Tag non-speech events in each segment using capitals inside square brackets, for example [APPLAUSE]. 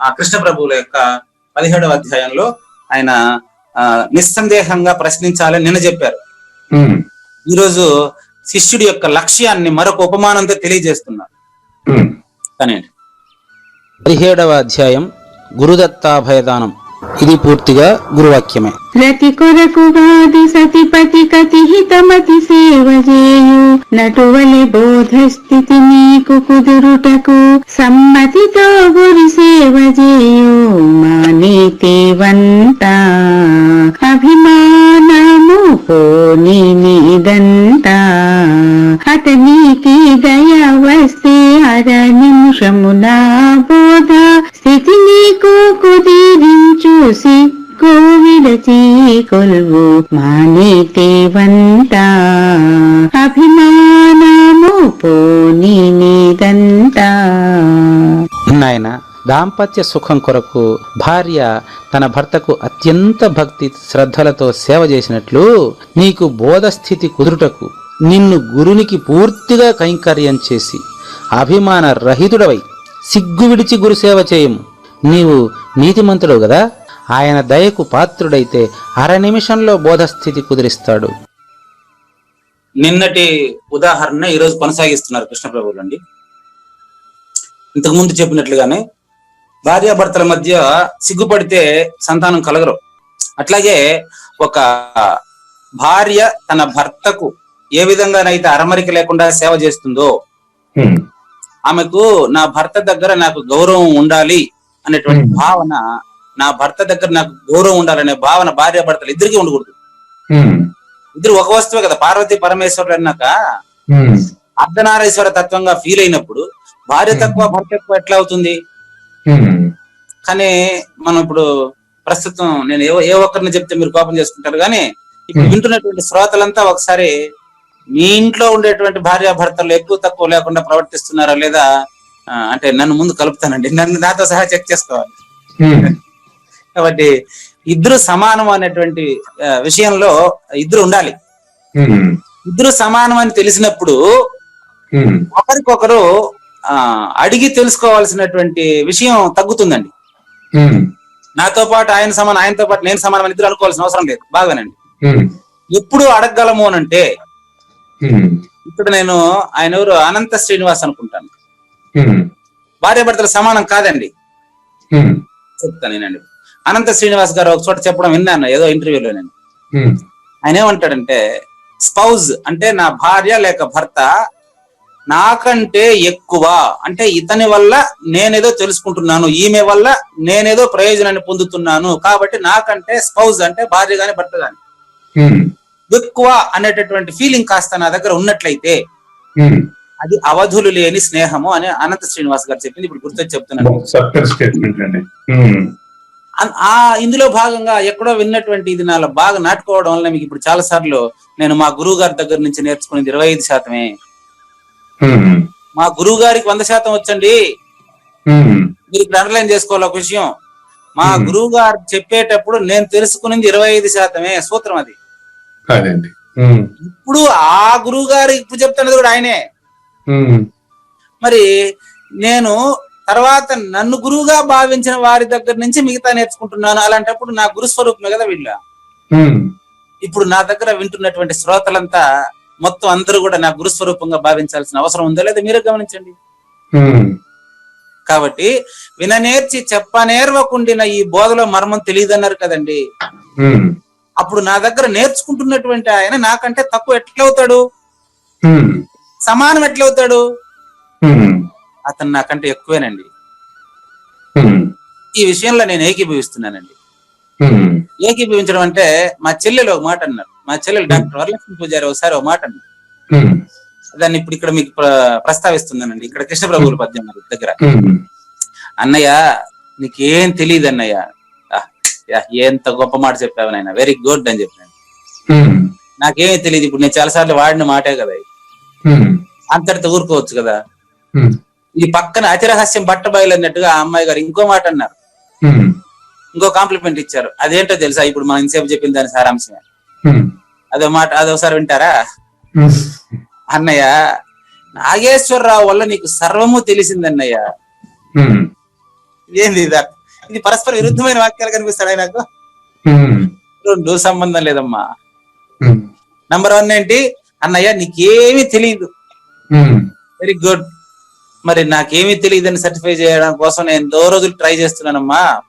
ఆ కృష్ణ ప్రభువుల యొక్క పదిహేడవ అధ్యాయంలో ఆయన ఆ, నిస్సందేహంగా ప్రశ్నించాలని నిన్న చెప్పారు. ఈరోజు శిష్యుడి యొక్క లక్ష్యాన్ని మరొక ఉపమానంతో తెలియజేస్తున్నారు. కానీ పదిహేడవ అధ్యాయం గురుదత్తాభయదానం. ఇది పూర్తిగా గురువాక్యమే. రతి కొరకుగాది సతిపతి కతి హితమతి సేవ చేయు. నటువలి బోధ స్థితి నీకు కుదురుటకు సమ్మతితో గురి సేవ చేయు. మా నీతి కొలువు మానేతి వంట. అభిమానము పోని నీదంట. నాయన దాంపత్య సుఖం కొరకు భార్య తన భర్తకు అత్యంత భక్తి శ్రద్ధలతో సేవ చేసినట్లు నీకు బోధస్థితి కుదురుటకు నిన్ను గురునికి పూర్తిగా కైంకర్యం చేసి అభిమాన రహితుడవై సిగ్గు విడిచి గురు సేవ చేయము. నీవు నీతిమంతుడు కదా ఆయన దయకు పాత్రుడైతే అర నిమిషంలో బోధస్థితి కుదిరిస్తాడు. నిన్నటి ఉదాహరణ ఈ రోజు కొనసాగిస్తున్నారు కృష్ణ ప్రభువులు అండి. ఇంతకు ముందు చెప్పినట్లుగానే భార్యాభర్తల మధ్య సిగ్గుపడితే సంతానం కలగరు. అట్లాగే ఒక భార్య తన భర్తకు ఏ విధంగానైతే అరమరిక లేకుండా సేవ చేస్తుందో ఆమెకు నా భర్త దగ్గర నాకు గౌరవం ఉండాలి అనేటువంటి. భావన నా భర్త దగ్గర నాకు గౌరవం ఉండాలనే భావన భార్య భర్తలు ఇద్దరికి ఉండకూడదు. ఇద్దరు ఒక వస్తువే కదా పార్వతి పరమేశ్వరుడు అన్నాక అర్ధనారీశ్వర తత్వంగా ఫీల్ అయినప్పుడు భార్య తక్కువ భర్త ఎక్కువ ఎట్లా అవుతుంది? కానీ మనం ఇప్పుడు ప్రస్తుతం నేను ఏ ఏ ఒక్కరిని చెప్తే మీరు కోపం చేసుకుంటారు కానీ ఇప్పుడు. వింటున్నటువంటి శ్రోతలంతా ఒకసారి మీ ఇంట్లో ఉండేటువంటి భార్య భర్తలు ఎక్కువ తక్కువ లేకుండా ప్రవర్తిస్తున్నారా లేదా? అంటే నన్ను ముందు కలుపుతానండి. నన్ను నాతో సహా చెక్ చేసుకోవాలి. కాబట్టి ఇద్దరు సమానం అనేటువంటి విషయంలో ఇద్దరు ఉండాలి. ఇద్దరు సమానం అని తెలిసినప్పుడు ఒకరికొకరు అడిగి తెలుసుకోవాల్సినటువంటి విషయం తగ్గుతుందండి. నాతో పాటు ఆయన సమానం ఆయనతో పాటు నేను సమానం అని ఇద్దరు అనుకోవాల్సిన అవసరం లేదు. బాగానండి ఎప్పుడు అడగగలము అని అంటే ఇప్పుడు నేను ఆయన ఎవరు? అనంత శ్రీనివాస్ అనుకుంటాను. ఉమ్, భార్యాభర్తలు సమానం కాదండి. చెప్తాను నేనండి అనంత శ్రీనివాస్ గారు ఒక చోట చెప్పడం విన్నాను ఏదో ఇంటర్వ్యూలో నేను. ఆయన ఏమంటాడంటే స్పౌజ్ అంటే నా భార్య లేక భర్త నాకంటే ఎక్కువ. అంటే ఇతని వల్ల నేనేదో తెలుసుకుంటున్నాను ఈమె వల్ల నేనేదో ప్రయోజనాన్ని పొందుతున్నాను. కాబట్టి నాకంటే స్పౌజ్ అంటే భార్య గాని భర్త గాని. ఎక్కువ అనేటటువంటి ఫీలింగ్ కాస్త నా దగ్గర ఉన్నట్లయితే. అది అవధులు లేని స్నేహము అని అనంత శ్రీనివాస్ గారు చెప్పింది. ఇప్పుడు గుర్తొచ్చి చెప్తున్నాను. ఆ ఇందులో భాగంగా ఎక్కడో విన్నటువంటి ఇది నాలో బాగా నాటుకోవడం వల్ల మీకు ఇప్పుడు చాలా సార్లు నేను మా గురువు గారి దగ్గర నుంచి నేర్చుకునేది ఇరవై ఐదు శాతమే. మా గురువు గారికి వంద శాతం వచ్చండి. మీరు ఇక్కడ అండర్లైన్ చేసుకోవాలి ఒక విషయం? మా. గురువు గారు చెప్పేటప్పుడు నేను తెలుసుకునేది ఇరవై ఐదు శాతమే సూత్రం అది. ఇప్పుడు ఆ గురువు గారు ఇప్పుడు చెప్తున్నది కూడా ఆయనే. మరి నేను తర్వాత నన్ను గురువుగా భావించిన వారి దగ్గర నుంచి మిగతా నేర్చుకుంటున్నాను. అలాంటప్పుడు నా గురు స్వరూపమే కదా వీళ్ళ. ఇప్పుడు నా దగ్గర వింటున్నటువంటి శ్రోతలంతా మొత్తం అందరూ కూడా నా గురు స్వరూపంగా భావించాల్సిన అవసరం ఉందో లేదా మీరే గమనించండి. కాబట్టి విననేర్చి చెప్పనేర్వకుండిన ఈ బోధలో మర్మం తెలియదన్నారు కదండి. అప్పుడు నా దగ్గర నేర్చుకుంటున్నటువంటి ఆయన నాకంటే తక్కువ ఎట్లవుతాడు? సమానం ఎట్లవుతాడు? అతను నాకంటే ఎక్కువేనండి. ఈ విషయంలో నేను ఏకీభవిస్తున్నానండి. ఏకీభవించడం అంటే మా చెల్లెలు ఒక మాట అన్నారు. మా చెల్లెలు డాక్టర్ వరలక్ష్మి పూజారి ఒకసారి ఒక మాట అన్నారు. దాన్ని ఇప్పుడు ఇక్కడ మీకు ప్ర- ప్రస్తావిస్తున్నానండి. ఇక్కడ కృష్ణ ప్రభువుల పద్యం గారి దగ్గర. అన్నయ్య నీకేం తెలియదు అన్నయ్య. ఎంత గొప్ప మాట చెప్పావు నాయన. వెరీ గుడ్ అని చెప్పాను. నాకేమీ తెలియదు ఇప్పుడు నేను చాలా సార్లు వాడిన మాటే కదా అంతటితో ఊరుకోవచ్చు కదా. ఈ పక్కన అతి రహస్యం బట్ట బయలు అన్నట్టుగా ఆ అమ్మాయి గారు ఇంకో మాట అన్నారు. ఇంకో కాంప్లిమెంట్ ఇచ్చారు. అదేంటో తెలుసా? ఇప్పుడు మనం ఇంతసేపు చెప్పిన దాని సారాంశమే. అదో మాట అదోసారి వింటారా? అన్నయ్య నాగేశ్వరరావు వల్ల నీకు సర్వము తెలిసిందన్నయ్య ఏంది ఇది? ఇది పరస్పర విరుద్ధమైన వాక్యాలు కనిపిస్తాయి నాకు? రెండు సంబంధం లేదమ్మా. నంబర్ వన్ ఏంటి? అన్నయ్య నీకేమీ తెలియదు వెరీ గుడ్ మరి నాకేమీ తెలియదని సర్టిఫై చేయడం కోసం నేను ఎంతో రోజులు ట్రై చేస్తున్నానమ్మా.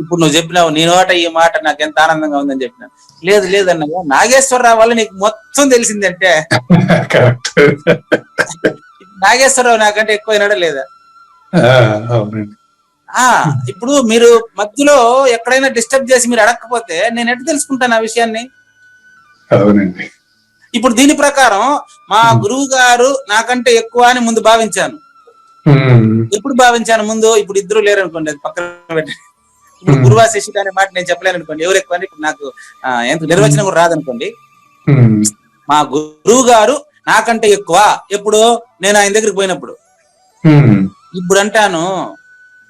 ఇప్పుడు నువ్వు చెప్పినావు నీ నోట ఈ మాట నాకు ఎంత ఆనందంగా ఉందని చెప్పినా. లేదు లేదు అన్నయ్య నాగేశ్వరరావు వల్ల నీకు మొత్తం తెలిసిందంటే. [LAUGHS] నాగేశ్వరరావు నాకంటే ఎక్కువైనాడా లేదా? ఆ, ఇప్పుడు మీరు మధ్యలో ఎక్కడైనా డిస్టర్బ్ చేసి మీరు అడగకపోతే నేను ఎట్లా తెలుసుకుంటాను ఆ విషయాన్ని? అవునండి. ఇప్పుడు దీని ప్రకారం మా గురువు గారు నాకంటే ఎక్కువ అని ముందు భావించాను. ఎప్పుడు భావించాను ముందు? ఇప్పుడు ఇద్దరు లేరు అనుకోండి అది పక్కన పెట్టి ఇప్పుడు. గురువా శిష్యుడు అనే మాట నేను చెప్పలేను అనుకోండి ఎవరు ఎక్కువ ఇప్పుడు నాకు ఎంత నిర్వచనం కూడా రాదనుకోండి. మా గురువు గారు నాకంటే ఎక్కువ ఎప్పుడు? నేను ఆయన దగ్గరికి పోయినప్పుడు. ఇప్పుడు అంటాను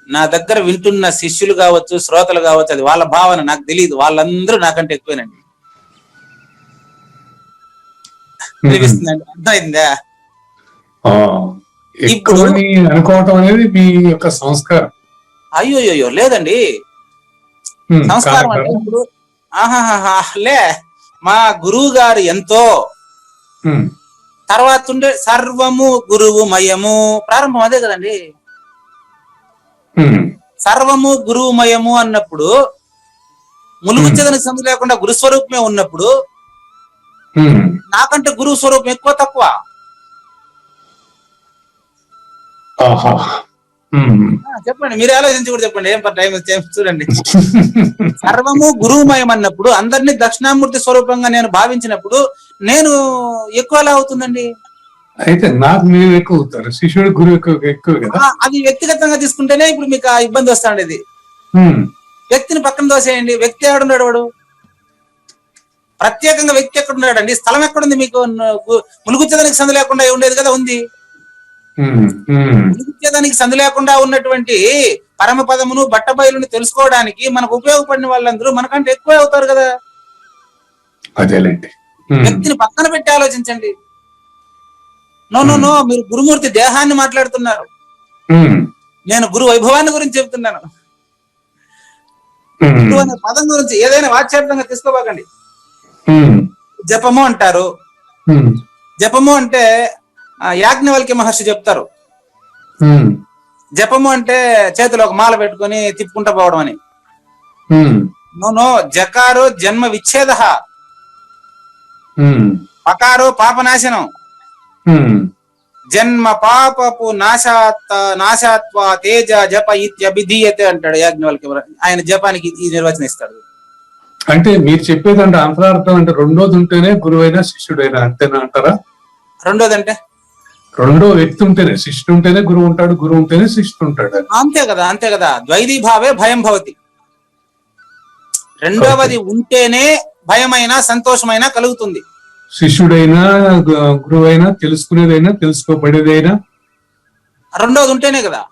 నా దగ్గర వింటున్న శిష్యులు కావచ్చు శ్రోతలు కావచ్చు అది వాళ్ళ భావన నాకు తెలియదు. వాళ్ళందరూ నాకంటే ఎక్కువేనండి. ఉమ్. తెలిపిస్తుందండి అర్థమైందా? ఎక్కువని అనుకోవటం అనేది మీ యొక్క సంస్కారం. అయ్యో అయ్యో లేదండి సంస్కారం అంటే. ఇప్పుడు ఆహాహా లే మా గురువు గారు ఎంతో తర్వాత ఉండే సర్వము గురువు మయము. ప్రారంభం అదే కదండి. సర్వము గురువుమయము అన్నప్పుడు ములుగుచ్చదని సందు లేకుండా గురుస్వరూపమే ఉన్నప్పుడు. నాకంటే గురువు స్వరూపం ఎక్కువ తక్కువ? చెప్పండి మీరు ఆలోచించి కూడా చెప్పండి ఏం టైం చూడండి. సర్వము గురువుమయం అన్నప్పుడు అందరినీ దక్షిణామూర్తి స్వరూపంగా నేను భావించినప్పుడు నేను ఎక్కువ ఎలా అవుతుందండి? అయితే నాకు మీరు ఎక్కువ అవుతారు. శిష్యుడు గురువు ఎక్కువ ఎక్కువ కదా? అది వ్యక్తిగతంగా తీసుకుంటేనే ఇప్పుడు మీకు ఆ ఇబ్బంది వస్తాండేది. ఉమ్, వ్యక్తిని పక్కన దోసేయండి వ్యక్తి ఎవడున్నాడు వాడు? ప్రత్యేకంగా వ్యక్తి ఎక్కడున్నాడు అండి స్థలం ఎక్కడుంది మీకు? ములుగుచ్చేదానికి సందు లేకుండా ఉండేది కదా ఉంది. ములుగుచ్చేదానికి సందు లేకుండా ఉన్నటువంటి పరమ పదమును బట్టబయలుని తెలుసుకోవడానికి మనకు ఉపయోగపడిన వాళ్ళందరూ మనకంటే ఎక్కువ అవుతారు కదా. అదేలేండి. వ్యక్తిని పక్కన పెట్టి ఆలోచించండి. నో నో నో మీరు గురుమూర్తి దేహాన్ని మాట్లాడుతున్నారు. నేను గురు వైభవాన్ని గురించి చెప్తున్నాను. గురువు అనే పదం గురించి ఏదైనా వాచ్యార్థంగా తీసుకోబాకండి. జపము అంటారు. జపము అంటే ఆ, యాజ్ఞవల్క్య మహర్షి చెప్తారు. జపము అంటే చేతిలో ఒక మాల పెట్టుకొని తిప్పుకుంటా పోవడం అని. నోనో జకారో జన్మ విచ్ఛేద. పకారో పాపనాశనం. జన్మ పాపపు నాశాత్ నాశాత్వ తేజ జప ఇత్యభిధీయతే అంటాడు యాజ్ఞవల్క్య మహర్షి. ఆయన జపానికి ఈ నిర్వచనం ఇస్తాడు. అంటే మీరు చెప్పేదంటే అంతరార్థం అంటే రెండోది ఉంటేనే గురువైనా శిష్యుడైనా అంతేనా అంటారా? రెండోది అంటే రెండో వ్యక్తి ఉంటేనే శిష్యుడు ఉంటేనే గురువు ఉంటాడు గురువు ఉంటేనే శిష్యుడు ఉంటాడు. అంతే కదా అంతే కదా. ద్వైదీ భావే భయం భవతి. రెండవది ఉంటేనే భయమైన సంతోషమైన కలుగుతుంది. శిష్యుడైనా గురువైనా తెలుసుకునేదైనా తెలుసుకోబడేదైనా. రెండోది ఉంటేనే కదా.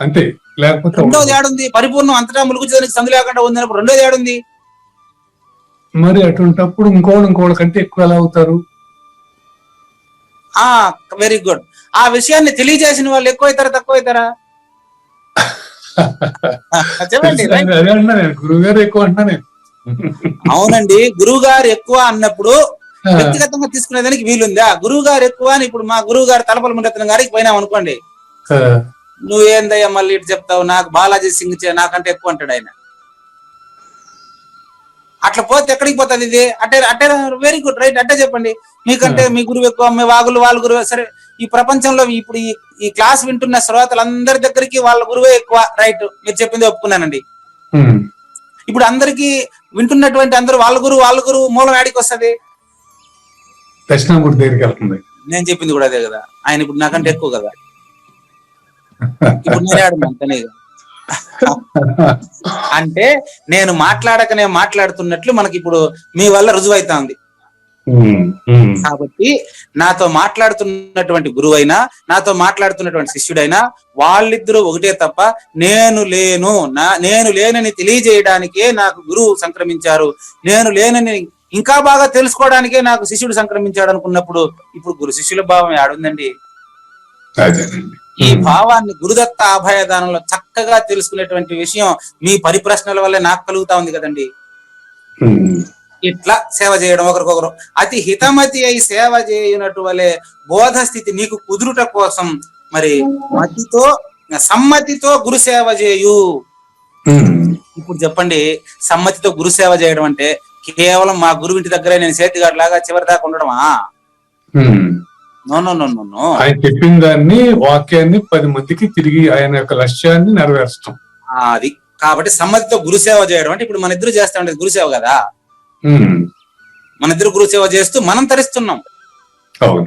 అంతే. లేకపోతే రెండోది ఏడుంది? పరిపూర్ణం అంతటా ములుగుచేదానికి సందు లేకుండా ఉంది రెండోది ఏడుంది? మరి అటువంటప్పుడు ఇంకోడు ఇంకోళ్ళ కంటే ఎక్కువ ఎలా అవుతారు? ఆ వెరీ గుడ్ ఆ విషయాన్ని తెలియజేసిన వాళ్ళు ఎక్కువ అవుతారా తక్కువ అవుతారా? [LAUGHS] చెప్పండి right? అదే అంటున్నా నేను. గురువు గారు ఎక్కువ అంటున్నా నేను. అవునండి గురువు గారు ఎక్కువ అన్నప్పుడు వ్యక్తిగతంగా తీసుకునేదానికి వీలుందా? గురువు గారు ఎక్కువ అని ఇప్పుడు మా గురువు గారు తలపల మురత్నం గారికి పోయినాం అనుకోండి. నువ్వేందయ్యా మళ్ళీ ఇటు చెప్తావు? నాకు బాలాజీ సింగ్ చే నాకంటే ఎక్కువ అంటాడు ఆయన. అట్లా పోతే ఎక్కడికి పోతుంది ఇది? అట్టే అట్టే వెరీ గుడ్ రైట్ అట్టే చెప్పండి. మీకంటే మీ గురువు ఎక్కువ మీ వాగులు వాళ్ళ గురువు సరే ఈ ప్రపంచంలో ఇప్పుడు ఈ క్లాస్ వింటున్న శ్రోతలందరి దగ్గరికి వాళ్ళ గురువే ఎక్కువ రైట్ మీరు చెప్పింది ఒప్పుకున్నానండి. ఉమ్, ఇప్పుడు అందరికి వింటున్నటువంటి అందరూ వాళ్ళ గురువు వాళ్ళ గురువు మూలం యాడికి వస్తది? దక్షిణామూర్తి దగ్గరికి వెళ్తుంది. నేను చెప్పింది కూడా అదే కదా. ఆయన ఇప్పుడు నాకంటే ఎక్కువ కదా. [LAUGHS] ఇప్పుడు నేను అంతనే కదా. [LAUGHS] అంటే నేను మాట్లాడక నేను మాట్లాడుతున్నట్లు మనకి ఇప్పుడు మీ వల్ల రుజువైతా ఉంది కాబట్టి నాతో మాట్లాడుతున్నటువంటి గురువైనా నాతో మాట్లాడుతున్నటువంటి శిష్యుడైనా వాళ్ళిద్దరూ ఒకటే తప్ప నేను లేను. నా నేను లేనని తెలియజేయడానికే నాకు గురువు సంక్రమించారు. నేను లేనని ఇంకా బాగా తెలుసుకోవడానికే నాకు శిష్యుడు సంక్రమించాడు అనుకున్నప్పుడు ఇప్పుడు గురు శిష్యుల భావం ఏడుందండి? అదేనండి ఈ. భావాన్ని గురుదత్త అభయదానంలో చక్కగా తెలుసుకునేటువంటి విషయం మీ పరిప్రశ్నల వల్లే నాకు కలుగుతా ఉంది కదండి. ఇట్లా సేవ చేయడం ఒకరికొకరు. అతి హితమతి అయి సేవ చేయనటు వలె బోధ స్థితి నీకు కుదురుట కోసం మరి మతితో సమ్మతితో గురు సేవ చేయు. ఇప్పుడు చెప్పండి సమ్మతితో గురు సేవ చేయడం అంటే కేవలం మా గురువు ఇంటి దగ్గరే నేను సేతిగాడు లాగా చివరి దాకా ఉండడమా? ఆయన చెప్పిన దాన్ని వాక్యాన్ని పది మందికి తిరిగి ఆయన యొక్క లక్ష్యాన్ని నెరవేర్చడం అది. కాబట్టి సమ్మతితో గురు సేవ చేయడం అంటే ఇప్పుడు మన ఇద్దరు చేస్తా ఉండేది గురు సేవ కదా? మన ఇద్దరు గురు సేవ చేస్తూ మనం తరిస్తున్నాం. అవును.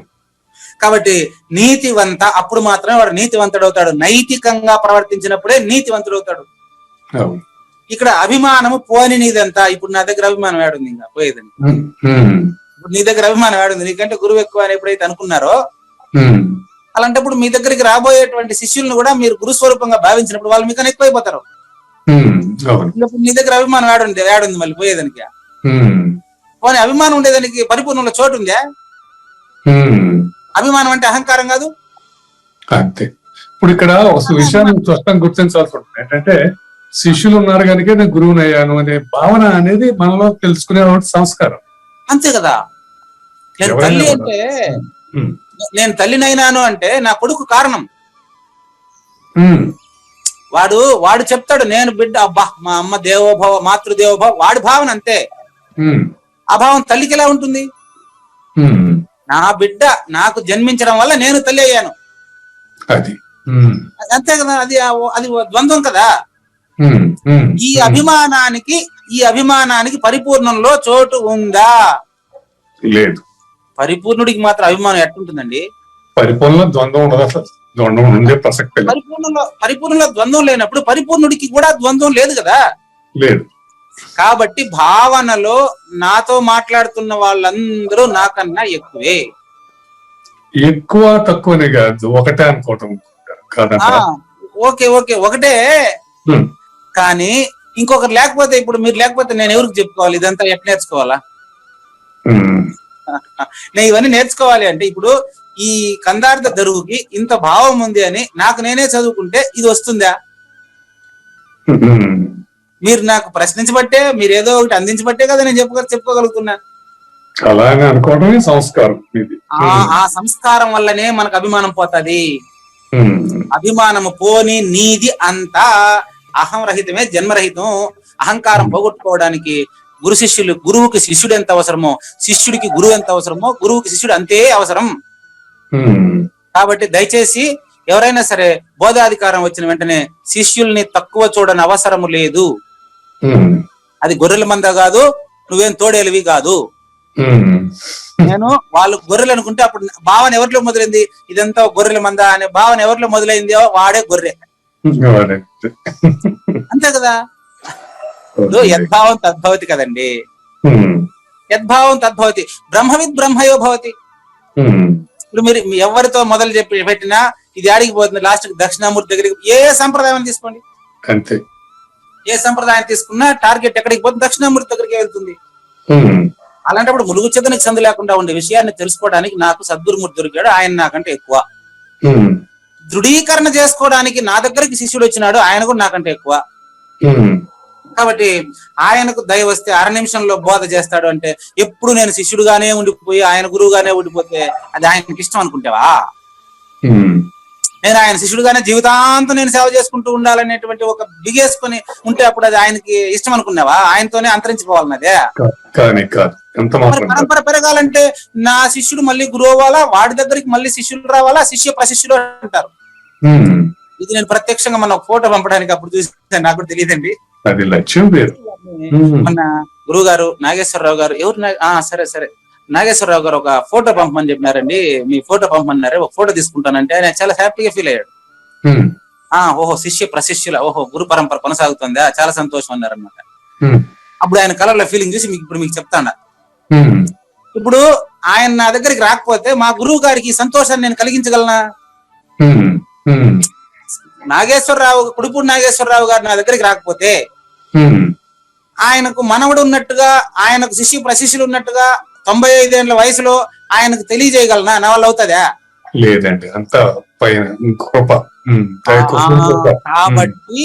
కాబట్టి నీతివంత అప్పుడు మాత్రమే వాడు నీతివంతుడు అవుతాడు. నైతికంగా ప్రవర్తించినప్పుడే నీతివంతుడు అవుతాడు. ఇక్కడ అభిమానము పోని నీదంతా. ఇప్పుడు నా దగ్గర అభిమానం ఏడుంది ఇంకా? ఉమ్, ఇప్పుడు నీ దగ్గర అభిమానం ఏడుంది? నీకంటే గురువు ఎక్కువ అని ఎప్పుడైతే అనుకున్నారో అలాంటప్పుడు మీ దగ్గరికి రాబోయేటువంటి శిష్యులను కూడా మీరు గురు స్వరూపంగా భావించినప్పుడు వాళ్ళు మీకన్నా ఎక్కువైపోతారు. నీ దగ్గర అభిమానం ఏడుంది ఏడుంది మళ్ళీ పోయేదానికి. పోనీ అభిమానం ఉండేదానికి పరిపూర్ణంలో చోటు ఉందా. అభిమానం అంటే అహంకారం కాదు? అంతే. ఇప్పుడు ఇక్కడ ఒక విషయాన్ని స్పష్టంగా గుర్తించాల్సి ఉంటుంది. ఏంటంటే శిష్యులు ఉన్నారు కనుక నేను గురువుని అయ్యాను అనే భావన అనేది మనలో తెలుసుకునే సంస్కారం. అంతే కదా? నేను తల్లి. అంటే నేను తల్లినైనాను అంటే నా కొడుకు కారణం. వాడు వాడు చెప్తాడు నేను బిడ్డ అబ్బా మా అమ్మ దేవోభవ మాతృదేవోభవ వాడి భావన అంతే. ఆ భావం తల్లికి ఎలా ఉంటుంది? నా బిడ్డ నాకు జన్మించడం వల్ల నేను తల్లి అయ్యాను. అది. అంతే కదా అది అది ద్వంద్వం కదా. ఈ. అభిమానానికి ఈ అభిమానానికి పరిపూర్ణంలో చోటు ఉందా? లేదు. పరిపూర్ణుడికి మాత్రం అభిమానం ఎట్టుంటుందండి? పరిపూర్ణ ద్వంద్వం ఉండదు అసలు. ద్వంద్వం ఉండే ప్రసక్తి. పరిపూర్ణంలో పరిపూర్ణంలో ద్వంద్వం లేనప్పుడు పరిపూర్ణుడికి కూడా ద్వంద్వం లేదు కదా? లేదు. కాబట్టి భావనలో నాతో మాట్లాడుతున్న వాళ్ళందరూ నాకన్నా ఎక్కువే. ఎక్కువ తక్కువనే కాదు ఒకటే అనుకోవటం ఓకే ఓకే ఒకటే. కానీ ఇంకొకరు లేకపోతే ఇప్పుడు మీరు లేకపోతే నేను ఎవరికి చెప్పుకోవాలి? ఇదంతా ఎట్ నేర్చుకోవాలా? నేను ఇవన్నీ నేర్చుకోవాలి అంటే ఇప్పుడు ఈ కందార్థ దరువుకి ఇంత భావం ఉంది అని నాకు నేనే చదువుకుంటే ఇది వస్తుందా? మీరు నాకు ప్రశ్నించబట్టే మీరు ఏదో ఒకటి అందించబట్టే కదా నేను చెప్పుకో చెప్పుకోగలుగుతున్నా. అలానే అనుకోవడమే సంస్కారం ఆ ఆ సంస్కారం వల్లనే మనకు అభిమానం పోతది. అభిమానము పోని నీది అంతా అహం రహితమే జన్మరహితం అహంకారం పోగొట్టుకోవడానికి గురు శిష్యులు గురువుకి శిష్యుడు ఎంత అవసరమో శిష్యుడికి గురువు ఎంత అవసరమో గురువుకి శిష్యుడు అంతే అవసరం. కాబట్టి దయచేసి ఎవరైనా సరే బోధాధికారం వచ్చిన వెంటనే శిష్యుల్ని తక్కువ చూడని అవసరము లేదు. అది గొర్రెల మంద కాదు నువ్వేం తోడేలివి కాదు. నేను వాళ్ళు గొర్రెలు అనుకుంటే అప్పుడు భావన ఎవరిలో మొదలైంది? ఇదంతా గొర్రెల మంద అనే భావన ఎవరిలో మొదలైందో వాడే గొర్రె. అంతే కదా? ఇప్పుడు యద్భావం తద్భవతి కదండి. యద్భావం తద్భవతి. బ్రహ్మవిద్ బ్రహ్మయో భవతి. ఇప్పుడు మీరు ఎవరితో మొదలు చెప్పి పెట్టినా ఇది ఆడికి పోతుంది. లాస్ట్ దక్షిణామూర్తి దగ్గరికి ఏ సంప్రదాయం తీసుకోండి? అంతే. ఏ సంప్రదాయం తీసుకున్నా టార్గెట్ ఎక్కడికి పోతుంది? దక్షిణామూర్తి దగ్గరికి వెళ్తుంది. అలాంటప్పుడు ములుగు చెదనికి సందు లేకుండా ఉండే విషయాన్ని తెలుసుకోవడానికి నాకు సద్గురుమూర్తి దొరికాడు. ఆయన నాకంటే ఎక్కువ. దృఢీకరణ చేసుకోవడానికి నా దగ్గరికి శిష్యుడు వచ్చినాడు. ఆయన కూడా నాకంటే ఎక్కువ. కాబట్టి ఆయనకు దయ వస్తే అర నిమిషంలో బోధ చేస్తాడు అంటే ఎప్పుడు నేను శిష్యుడుగానే ఉండిపోయి ఆయన గురువుగానే ఉండిపోతే అది ఆయనకి ఇష్టం అనుకుంటావా. నేను ఆయన శిష్యుడుగానే జీవితాంతం నేను సేవ చేసుకుంటూ ఉండాలనేటువంటి ఒక బిగేసుకొని ఉంటే అప్పుడు అది ఆయనకి ఇష్టం అనుకున్నావా? ఆయనతోనే అంతరించిపోవాలన్నదే. పరంపర పెరగాలంటే నా శిష్యుడు మళ్ళీ గురువు అవ్వాలా వాడి దగ్గరికి మళ్ళీ శిష్యుడు రావాలా? శిష్య ప్రశిష్యుడు అంటారు. ఇది నేను ప్రత్యక్షంగా మన ఫోటో పంపడానికి అప్పుడు చూసి నాకు తెలియదండి. అది లక్ష్యం వేరు. మొన్న గురువు గారు నాగేశ్వరరావు గారు ఎవరు సరే సరే. నాగేశ్వరరావు గారు ఒక ఫోటో పంపమని చెప్పినారండి. మీ ఫోటో పంపమన్నారు ఒక ఫోటో తీసుకుంటానంటే ఆయన చాలా హ్యాపీగా ఫీల్ అయ్యాడు. ఆ ఓహో శిష్య ప్రశిష్యుల ఓహో గురు పరంపర కొనసాగుతుందా? చాలా సంతోషం అన్నారు అనమాట ఉమ్, అప్పుడు ఆయన కలర్ల ఫీలింగ్ చూసి మీకు ఇప్పుడు మీకు చెప్తాను? ఇప్పుడు ఆయన నా దగ్గరికి రాకపోతే మా గురువు గారికి ఈ సంతోషాన్ని నేను కలిగించగలనా? నాగేశ్వరరావు కుడిపూడి నాగేశ్వరరావు గారు నా దగ్గరికి రాకపోతే ఆయనకు మనవడు ఉన్నట్టుగా ఆయనకు శిష్యు ప్రశిష్యులు ఉన్నట్టుగా తొంభై ఐదేళ్ళ వయసులో ఆయనకు తెలియజేయగలనా? నా వల్ల అవుతుందా? లేదండి అంత పైన కృప. కాబట్టి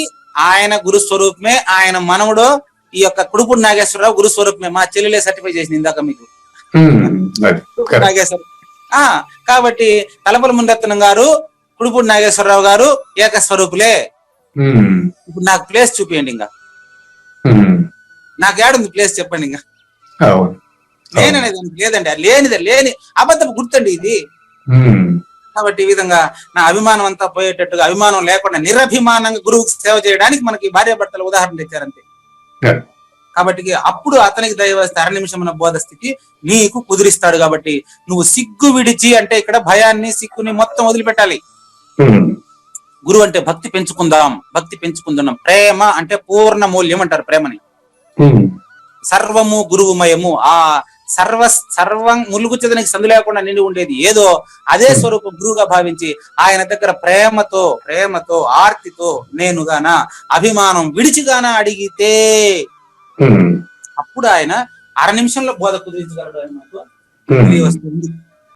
ఆయన గురు స్వరూపమే ఆయన మనవుడు ఈ యొక్క కుడుపుడు నాగేశ్వరరావు గురు స్వరూపమే మా చెల్లెలే సర్టిఫై చేసింది ఇందాక మీకు. నాగేశ్వర ఆ కాబట్టి తలపల ముందరత్నం గారు కుడుపుడు నాగేశ్వరరావు గారు ఏకస్వరూపులే. ఇప్పుడు నాకు ప్లేస్ చూపియండి ఇంకా. నాకు ఏడుంది ప్లేస్ చెప్పండి ఇంకా. అవును. లేననేది లేదండి. లేనిదే లేని అబద్ధపు గుర్తండి ఇది. కాబట్టి ఈ విధంగా నా అభిమానం అంతా పోయేటట్టుగా అభిమానం లేకుండా నిరభిమానంగా గురువుకి సేవ చేయడానికి మనకి భార్యాభర్తల ఉదాహరణ Yeah. కాబట్టి అప్పుడు అతనికి దైవ అర నిమిషమున బోధ స్థితి నీకు కుదిరిస్తాడు కాబట్టి నువ్వు సిగ్గు విడిచి అంటే ఇక్కడ భయాన్ని సిగ్గుని మొత్తం వదిలిపెట్టాలి. గురువు అంటే భక్తి పెంచుకుందాం భక్తి పెంచుకుందాం. ప్రేమ అంటే పూర్ణ మూల్యం అంటారు ప్రేమని. సర్వము గురువుమయము. ఆ సర్వ సర్వం ములుగుచ్చదనికి సందు లేకుండా నిండి ఉండేది. ఏదో అదే స్వరూపం గురువుగా భావించి ఆయన దగ్గర ప్రేమతో ప్రేమతో ఆర్తితో నేనుగాన అభిమానం విడిచిగాన అడిగితే అప్పుడు ఆయన అర నిమిషంలో బోధ కుదిరించగలడు ఆయన